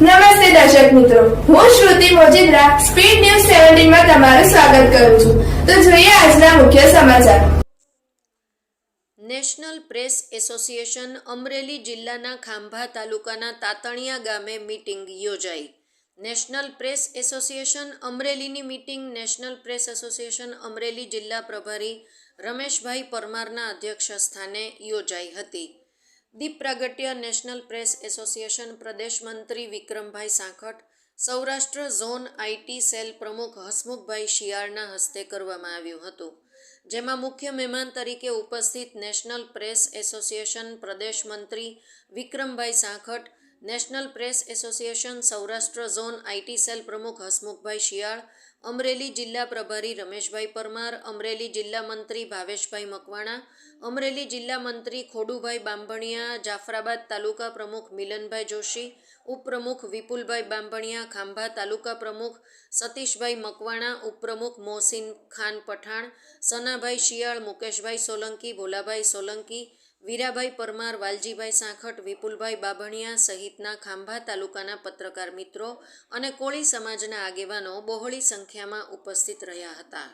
નમસ્તે દર્શક મિત્રો. હું શ્રુતિ મોજીદ્રા, સ્પીડ ન્યૂઝ સેવન્ટીનમાં તમારું સ્વાગત કરું છું. તો જોઈએ આજના મુખ્ય સમાચાર. નેશનલ પ્રેસ એસોસિએશન અમરેલી જિલ્લાના ખાંભા તાલુકાના તાતણિયા ગામે મીટિંગ યોજાઈ. National press association અમરેલીની meeting national press association Amreli જિલ્લા પ્રભારી રમેશભાઈ પરમારના અધ્યક્ષ સ્થાને યોજાઈ હતી. દીપ પ્રાગટ્ય નેશનલ પ્રેસ એસોસિએશન પ્રદેશ મંત્રી Vikrambhai Sankhat, Saurashtra zone IT cell પ્રમુખ હસમુખભાઈ શિયાળના હસ્તે કરવામાં આવ્યું હતું, જેમાં મુખ્ય મહેમાન તરીકે ઉપસ્થિત નેશનલ પ્રેસ એસોસિએશન પ્રદેશ મંત્રી Vikrambhai Sankhat national press association Saurashtra zone IT cell પ્રમુખ હસમુખભાઈ શિયાળ, અમરેલી જિલ્લા પ્રભારી રમેશભાઈ પરમાર, અમરેલી જિલ્લા મંત્રી ભાવેશભાઈ મકવાણા, અમરેલી જિલ્લા મંત્રી ખોડુભાઈ બાંભણિયા, જાફરાબાદ તાલુકા પ્રમુખ મિલનભાઈ જોશી, ઉપપ્રમુખ વિપુલભાઈ બાંભણિયા, ખાંભા તાલુકા પ્રમુખ સતીશભાઈ મકવાણા, ઉપપ્રમુખ મોહસિન ખાન પઠાણ, સનાભાઈ શિયાળ, મુકેશભાઈ સોલંકી, ભોલાભાઈ સોલંકી વીરાભાઈ પરમાર, વાલજીભાઈ સાંખટ, વિપુલભાઈ બાભણિયા સહિતના ખાંભા તાલુકાના પત્રકાર મિત્રો અને કોળી સમાજના આગેવાનો બહોળી સંખ્યામાં ઉપસ્થિત રહ્યા હતા.